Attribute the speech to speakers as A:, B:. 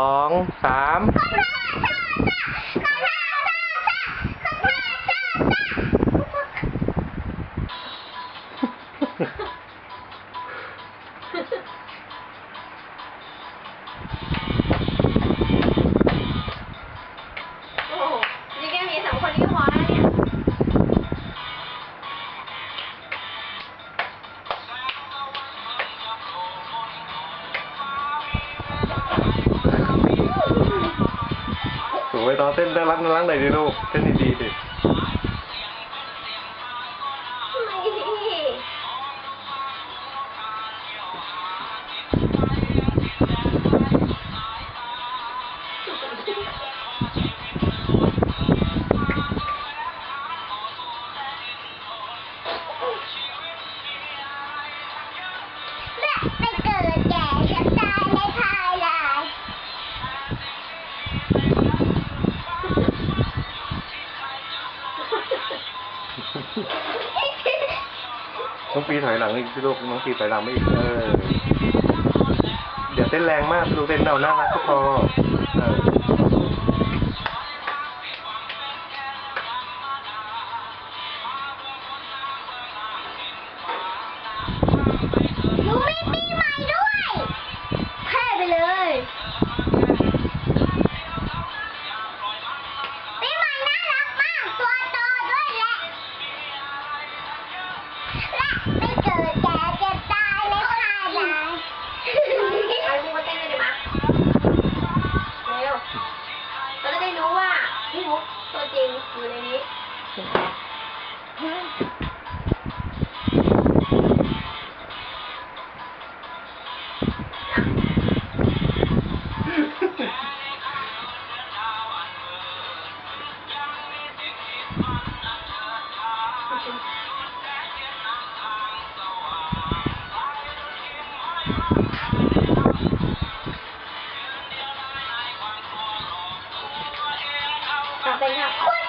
A: สองสาม
B: สวย
A: ตอเต้นน่ารักน่ารักหน่อยดิลูกเต้นดีๆดิ
B: ไม่
C: ไม่เกิดแก่ น้
A: องปีถอยหลังอีกสิลูกน้องปีถอยหลังไม่อีกเออเดี๋ยวเต้นแรงมากลูกเต้นเอาน่ารักก็พอเออ
C: หนูมีปีใหม่ด้วยเท่ไปเลย ว่า
B: พี่มุกตัวจริงอ ยู่ใน